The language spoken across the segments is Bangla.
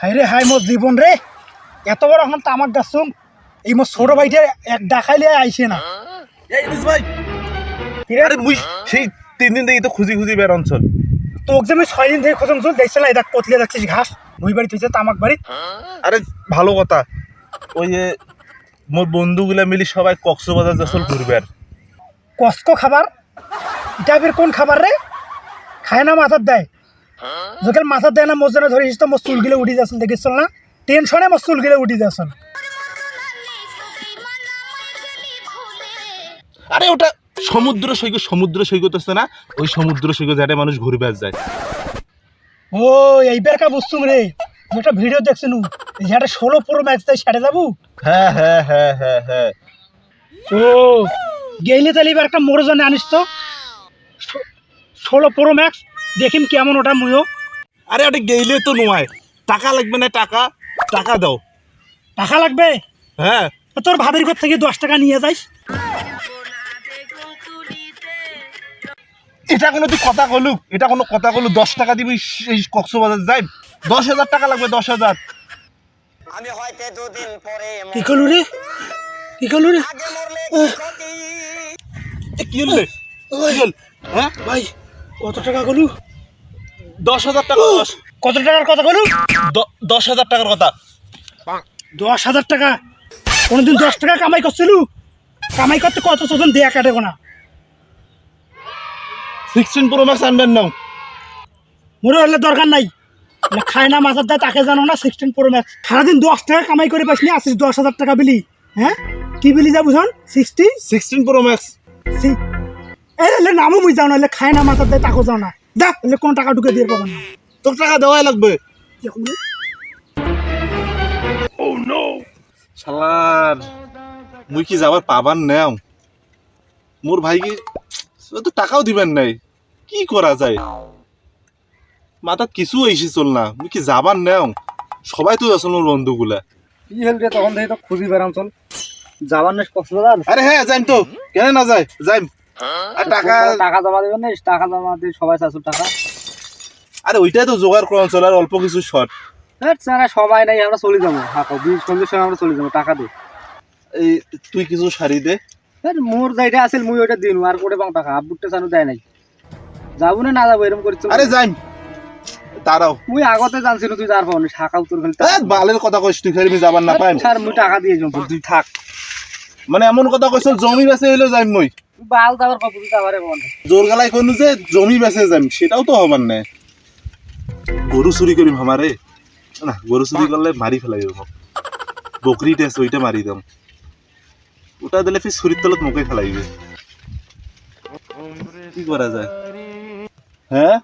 হাই রে হাই মোর জীবন রে। এত বড় এখন তামাক গাছুন এই মোর ছোট ভাইটা এক ডাকাইলে আইসে না। এই ইলিশ ভাই? আরে মুই সেই তিন দিন থেকে তো খুঁজি খুঁজি বের অঞ্চল তোকে যে আমি ছয় দিন থেকে খোঁজম চল দেখছিল এটা কতলিয়া যাচ্ছিস ঘাস। মুই বাড়ি তুই তামাক বাড়ি আরে ভালো কথা। ওই যে মোর বন্ধুগুলা মিলি সবাই কক্সবাজার যাচ্ছিল ঘুরবে আর। কষ্ট খাবার? এটা কোন খাবার রে? খায় না মাথার দেয়। যখন মাথা দেয় না মোর জন্য ধরিস তো মোর চুলগুলো উঠি যাচ্ছিল দেখিছিল না? টেনশনে মোর চুলগুলো উঠি যাচ্ছিল আরে ওটা সমুদ্র সৈকত সমুদ্র সৈকত আছে না? ওই সমুদ্র সৈকত যাতে মানুষ ঘুরবে আর যায়। ও এইবার কা বুঝতুম রে। একটা ভিডিও দেখছি নু। যেটা ষোলো পুরো ম্যাচ দেয় সেটা যাব? হ্যাঁ হ্যাঁ হ্যাঁ হ্যাঁ হ্যাঁ। ও গেইলে তাহলে এবার একটা মোড় জানে আনিস তো। ষোলো প্রো ম্যাক্স দেখিম কেমন ওটা মুইও আরে ওটা গেইলে তো নয় টাকা লাগবে না টাকা? টাকা দাও। টাকা লাগবে? হ্যাঁ। তোর ভাবির ঘর থেকে দশ টাকা নিয়ে যাইস এটা কোনো তুই কথা কলু এটা কোনো কথা কলু দশ টাকা দিবি এই কক্সবাজার যাই। দশ হাজার টাকা লাগবে দশ হাজার। আমি হয়তো দুদিন পরে কি করলু রে? কি করলু রে? কি? হল রে? হ্যাঁ? ভাই কত টাকা গলু দশ হাজার টাকা দশ কত টাকার কথা দ- দশ হাজার টাকার কথা। দশ হাজার টাকা? কোনোদিন দশ টাকা কামাই করছিল? কামাই করতে কত শোষণ দেয়া কাটে না সিক্সটিন প্রো ম্যাক্স আনবেন নাও। মনে হলে দরকার নাই। না খায় না মাথার দেয় তাকে জানো না সিক্সটিন প্রো ম্যাক্স সারাদিন দশ টাকা কামাই করে পাইস নি আসিস দশ হাজার টাকা বিলি। হ্যাঁ? কি বিলি যা বুঝন? সিক্সটি সিক্সটিন প্রো ম্যাক্স এই নামও বুঝ যাও না খায় না মাথার দেয় তাকেও যাও না। যা এলে কোনো টাকা ঢুকে দিয়ে পাবো না। তোর টাকা দেওয়াই লাগবে। দেখুন শালার মুই কি যাবার পাবার নেও? মোর ভাই কি তো টাকাও দিবেন নাই। কি করা যায়? মাথার কিছু এসে চল না। মুই কি যাবার নেও? সবাই তো আসল মোর বন্ধুগুলা। কি হল রে তখন থেকে তো খুঁজি বেড়াম চল। যাবার নেই কক্সবাজার আরে হ্যাঁ যাইম তো। কেন না যায়? যাইম। টাকা টাকা জমা দেবেন না টাকা জমা দিয়ে সবাই চারশো টাকা। আরে ওইটাই তো জোগাড় করা চল আর অল্প কিছু শর্ট। স্যার সবাই নাই আমরা চলে যাব। হাঁকাও বিশ সন্ধ্যের সময় আমরা চলে যাব টাকা দে এই তুই কিছু শাড়ি দে। স্যার মোর যেটা আছে মুই ওইটা দিন আর কোটে পাও টাকা আব্বুরটা জানো দেয় নাই। যাব না না যাব এরকম করছ আরে যাইম তারাও মুই আগতে জানছিল তুই যার পাও শাখা উত্তর খালি এ, বালের কথা কইস তুই ফেরমি যাবার না পাইম স্যার মুই টাকা দিয়ে যাব তুই থাক। মানে এমন কথা কইছ জমি বেচে হইল যাইম মই। বাল যাবার পাবো তুই যাবারে বল জোর গালাই কইনু যে জমি বেচে যাইম সেটাও তো হবার না গরু চুরি করিম আমারে না, গরু চুরি করলে মারি ফেলাই দেবো। বকরি টেস ওইটা মারি দাম। ওটা দিলে ফির ছুরির তলত মুখে ফেলাইবে। কি করা যায়? হ্যাঁ?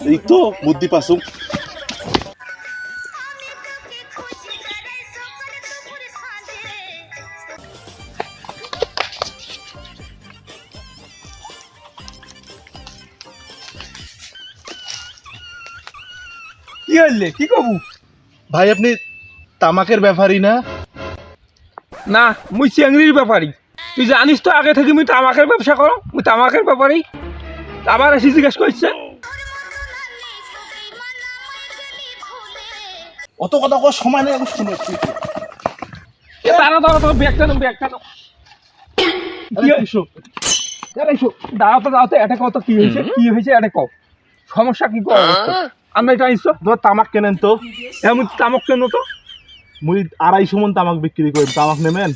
এই তো, বুদ্ধি পাসুক। কি হইলে? কি কবু? ভাই আপনি তামাকের ব্যাপারই না? না মুই চিংড়ির ব্যাপারী। তুই জানিস তো আগে থেকে মুই তামাকের ব্যবসা করো মুই তামাকের ব্যাপারী। আবার এসে জিজ্ঞেস করছে। অত কথা কর সময় নেই আমি শুনে। এ দাঁড়া দাঁড়া তো ব্যাগটা নাও ব্যাগটা নাও? দাঁড়াও তো দাঁড়াও তো এটা কত কি হয়েছে? কি হয়েছে এটা কও। সমস্যা কি কর আমরা এটা আইসো তোমার তামাক কেনেন তো? এমন তামাক কেন তো? মুই আড়াইশো মন তামাক বিক্রি করি তামাক নেবেন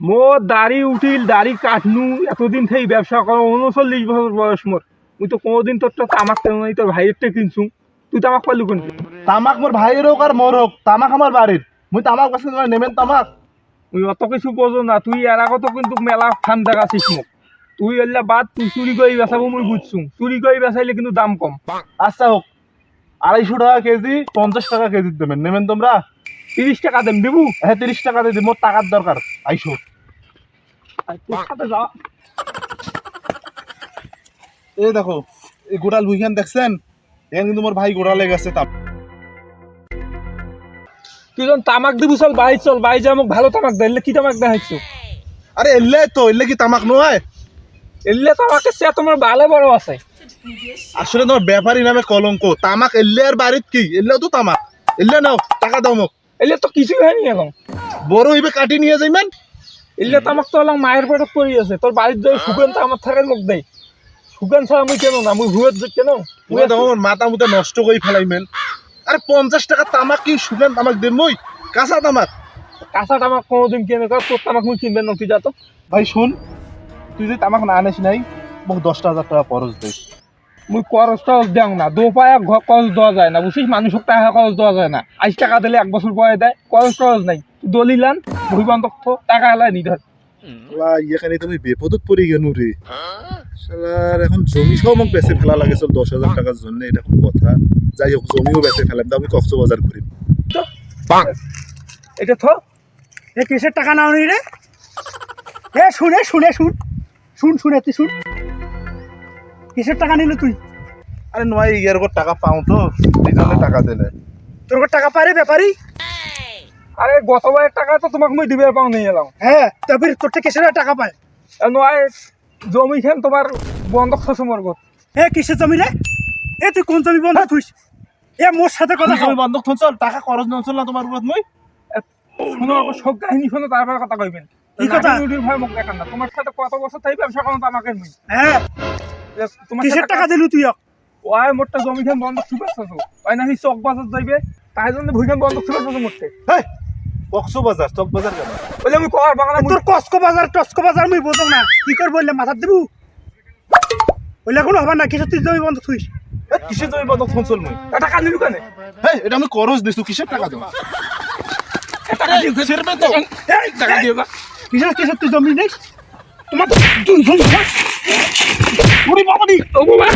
মোর দাড়ি উঠিল দাড়ি কাটনু এতদিন থেকে ব্যবসা করো উনচল্লিশ বছর বয়স মোর মুই তো কোনোদিন তোর তো তামাক কেন নাই তোর ভাইয়েরটা কিনছু তুই তামাক পারলু কোন তামাক মোর ভাইয়ের হোক আর মোর হোক তামাক আমার বাড়ির মুই তামাক বেচে তোমার নেবেন তামাক। তুই অত কিছু বোঝো না তুই এর আগত কিন্তু মেলা ঠান্ডা গাছিস মোক। তুই এলে বাদ তুই চুরি করে বেচাবো মুই বুঝছু চুরি করে বেচাইলে কিন্তু দাম কম। আচ্ছা হোক আড়াইশো টাকা কেজি পঞ্চাশ টাকা কেজি দেবেন। নেবেন তোমরা? তিরিশ টাকা দেন দেবু হ্যাঁ তিরিশ টাকা দিয়ে মোর টাকার দরকার। আইসো। এই দেখো এই গোড়াল বুইখান দেখছেন? এখানে কিন্তু মোর ভাই গোড়ালে গেছে তাম তুই যখন তামাক দিবু চল বাই চল বাই যা মোক ভালো তামাক দেয় কি তামাক দেখাইছো? আরে এলে তো এলে কি তামাক নয়? এলে তামাকের সে তোমার ভালো বড় আছে। আসলে তোমার ব্যাপারী নামে কলঙ্ক। তামাক এলে আর বাড়িত কি? এলেও তো তামাক। এলে নাও টাকা দাও মোক। এলে তো কিছুই হয়নি এখন। বড় হইবে কাটি নিয়ে যাইবেন এলে তো আমাকে তো হলাম মায়ের পেটত পড়ি আছে। তোর বাড়ির যাই শুকান তো আমার থাকে মুখ দেয় শুকান ছাড়া আমি কেন না? মুই হুয়ের যে কেন? মুই তখন মাথা মুথা নষ্ট করে ফেলাইমেন আরে পঞ্চাশ টাকা তামাক কি শুনেন তামাক দেন মই? কাঁচা তামাক। কাঁচাটা আমার কোনোদিন কেনে কর তোর তামাক মুই কিনবেন না? তুই যা তো। ভাই শুন। তুই যে তামাক না আনিস নাই মোক দশটা হাজার টাকা খরচ দে। মুই করজ টরজ দেও না দো পায়া ঘর করজ দেওয়া যায় না বুঝছিস মানুষক টাকা করজ দেওয়া যায় না। আজ টাকা দিলে এক বছর পরে দেয় করজ টরজ নাই। দলিলান বহি বান্ধব থো, টাকা এলাই নি ধর এখানে তুমি বিপদত পড়ে গেল রে শালার এখন জমি সহ মোক বেচে ফেলা লাগে চল দশ হাজার টাকার জন্য এটা কোন কথা। যাই হোক জমিও বেচে ফেলাম তো আমি কক্সবাজার ঘুরিম এটা থো এ কিসের টাকা নাও নি রে এ শুনে শুনে শুন। শুন শুনে তুই শুন। কিসের টাকা নিল তুই? আরে নয় ইয়ার উপর টাকা পাও তো। এই জন্য টাকা দিলে। তোর কাছে টাকা পারে ব্যাপারি? আরে গতবারের টাকা তো তোমাকে মুই দিবে পাও নিয়ে এলাম। হ্যাঁ তবে তোর থেকে কিসের টাকা পায়? নয় জমি খেন তোমার বন্ধক থসে মোর গত এ কিসের জমি রে? এ তুই কোন জমি বন্ধ তুই এ মোর সাথে কথা। তুমি বন্ধক চল টাকা খরচ না চল না তোমার উপর মই? শুনো আবার সব কাহিনী শুনো তারপর কথা কইবেন। কি কথা? নাটি-নুটির ভয় মুখ দেখান না। তোমার সাথে কত বছর থাকি ব্যবসা করো তো আমাকে নই হ্যাঁ কিসের টাকা দিলু তুই? ওই মোটটা জমি খান বন্ধক ছুপে তো। ওই নাকি চক বাজার যাইবে? তাই জন্য ভুইখান ছুপে তো মোটে হেই কক্সবাজার চক বাজার কেন? বলে আমি কর বাগানে তোর কসকো বাজার টসকো বাজার মুই বোঝো না। কি কর বললে মাথার দিবু? বললে কোনো হবার না কিসের তুই জমি বন্ধ এ, কিসের জমি বন্ধক থন চল মই টাকা নিলু কেন? হেই এটা আমি খরচ দিছো কিসের টাকা দাও টাকা তো। টাকা যা কিসের কিসের তুই জমি নেই তোমার তো ওরে বাবা ও বাবা